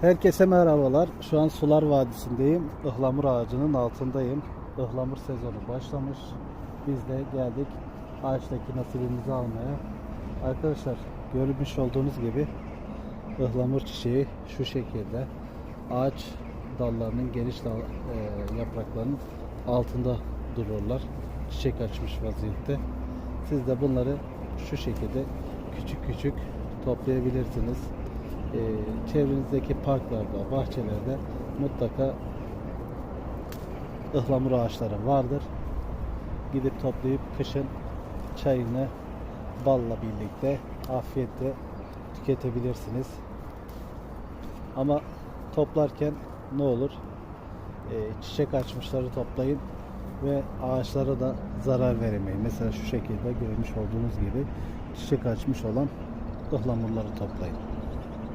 Herkese merhabalar. Şu an Sular Vadisi'ndeyim. Ihlamur ağacının altındayım. Ihlamur sezonu başlamış. Biz de geldik ağaçtaki nasibimizi almaya. Arkadaşlar görmüş olduğunuz gibi ıhlamur çiçeği şu şekilde. Ağaç dallarının geniş dal, e, yapraklarının altında dururlar. Çiçek açmış vaziyette. Siz de bunları şu şekilde küçük küçük toplayabilirsiniz. Ee, çevrenizdeki parklarda, bahçelerde mutlaka ıhlamur ağaçları vardır. Gidip toplayıp kışın çayını balla birlikte afiyetle tüketebilirsiniz. Ama toplarken ne olur? Ee, çiçek açmışları toplayın ve ağaçlara da zarar veremeyin. Mesela şu şekilde görmüş olduğunuz gibi çiçek açmış olan ıhlamurları toplayın.